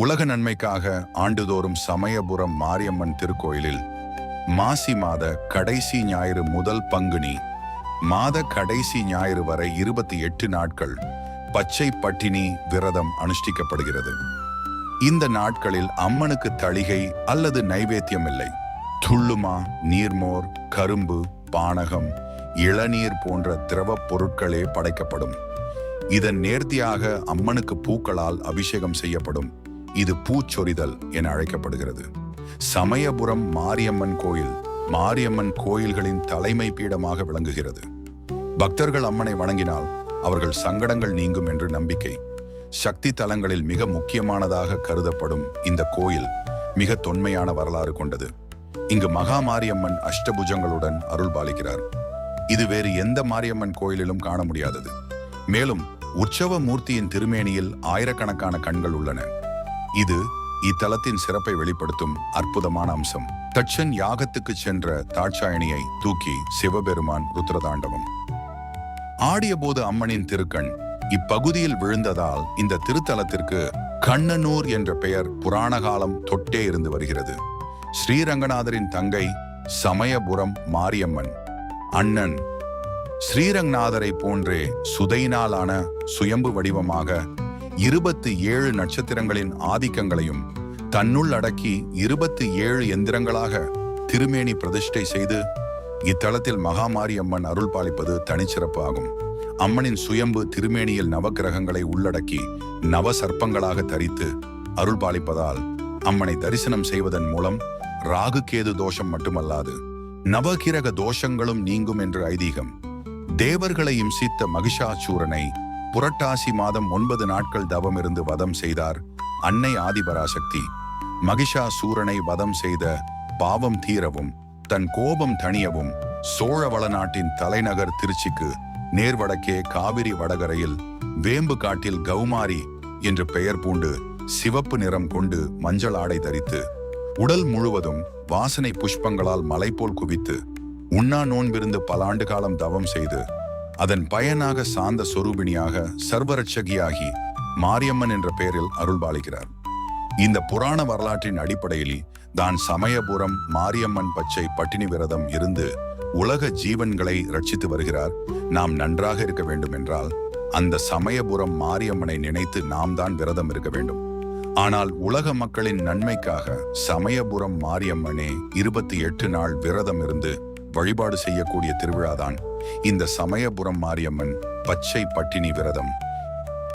உலக நன்மைக்காக ஆண்டுதோறும் சமயபுரம் மாரியம்மன் திருக்கோயிலில் மாசி மாத கடைசி ஞாயிறு முதல் பங்குனி மாத கடைசி ஞாயிறு வரை இருபத்தி எட்டு நாட்கள் பச்சை பட்டினி விரதம் அனுஷ்டிக்கப்படுகிறது. இந்த நாட்களில் அம்மனுக்கு தளிகை அல்லது நைவேத்தியம் இல்லை. துள்ளுமா நீர்மோர் கரும்பு பானகம் இளநீர் போன்ற திரவப் பொருட்களே படைக்கப்படும். இதன் நேர்த்தியாக அம்மனுக்கு பூக்களால் அபிஷேகம் செய்யப்படும். இது பூச்சொரிதல் என அழைக்கப்படுகிறது. சமயபுரம் மாரியம்மன் கோயில் மாரியம்மன் கோயில்களின் தலைமை பீடமாக விளங்குகிறது. பக்தர்கள் அம்மனை வணங்கினால் அவர்கள் சங்கடங்கள் நீங்கும் என்று நம்பிக்கை. சக்தி தலங்களில் மிக முக்கியமானதாக கருதப்படும் இந்த கோயில் மிக தொன்மையான வரலாறு கொண்டது. இங்கு மகா மாரியம்மன் அஷ்டபுஜங்களுடன் அருள் பாலிக்கிறார். இது வேறு எந்த மாரியம்மன் கோயிலிலும் காண முடியாதது. மேலும் உற்சவ மூர்த்தியின் திருமேனியில் ஆயிரக்கணக்கான கண்கள் உள்ளன. இது இத்தலத்தின் சிறப்பை வெளிப்படுத்தும் அற்புதமான அம்சம். தட்சன் யாகத்துக்கு சென்ற தாட்சாயணியை தூக்கி சிவபெருமான் ருத்ரதாண்டவம். ஆடிய போது அம்மனின் திருக்கண் இப்பகுதியில் விழுந்ததால் இந்த திருத்தலத்திற்கு கண்ணனூர் என்ற பெயர் புராண காலம் தொட்டே இருந்து வருகிறது. ஸ்ரீரங்கநாதரின் தங்கை சமயபுரம் மாரியம்மன் அண்ணன் ஸ்ரீரங்கநாதரை போன்றே சுதையினாலான சுயம்பு வடிவமாக இருபத்தி ஏழு நட்சத்திரங்களின் ஆதிக்கங்களையும் தன்னுள் அடக்கி இருபத்தி ஏழு எந்திரங்களாக திருமேனி பிரதிஷ்டை செய்து இத்தலத்தில் மகாமாரி அம்மன் அருள் பாலிப்பது தனிச்சிறப்பு ஆகும். அம்மனின் சுயம்பு திருமேனியில் நவக்கிரகங்களை உள்ளடக்கி நவ சர்ப்பங்களாக தரித்து அருள் பாலிப்பதால் அம்மனை தரிசனம் செய்வதன் மூலம் ராகு கேது தோஷம் மட்டுமல்லாது நவகிரக தோஷங்களும் நீங்கும் என்று ஐதீகம். தேவர்களை இம்சித்த மகிஷாசூரனை புரட்டாசி மாதம் ஒன்பது நாட்கள் தவம் இருந்து வதம் செய்தார் அன்னை ஆதிபராசக்தி. மகிஷா சூரனை வதம் செய்த பாவம் தீரவும் தன் கோபம் தணியவும் சோழவள நாட்டின் தலைநகர் திருச்சிக்கு நேர்வடக்கே காவிரி வடகரையில் வேம்பு காட்டில் கௌமாரி என்று பெயர் பூண்டு சிவப்பு நிறம் கொண்டு மஞ்சள் ஆடை தரித்து உடல் முழுவதும் வாசனை புஷ்பங்களால் மலை போல் குவித்து உண்ணா நோன்பிருந்து பல ஆண்டு காலம் தவம் செய்து அதன் பயனாக சாந்த சொரூபிணியாக சர்வரட்சகியாகி மாரியம்மன் என்ற பெயரில் அருள்பாலிக்கிறார். இந்த புராண வரலாற்றின் அடிப்படையில் தான் சமயபுரம் மாரியம்மன் பச்சை பட்டினி விரதம் இருந்து உலக ஜீவன்களை ரட்சித்து வருகிறார். நாம் நன்றாக இருக்க வேண்டும் என்றால் அந்த சமயபுரம் மாரியம்மனை நினைத்து நாம் தான் விரதம் இருக்க வேண்டும். ஆனால் உலக மக்களின் நன்மைக்காக சமயபுரம் மாரியம்மனே இருபத்தி எட்டு நாள் விரதம் இருந்து வழிபாடு செய்யக்கூடிய திருவிழாதான். இந்த சமயபுரம் மாரியம்மன் பச்சை பட்டினி விரதம்.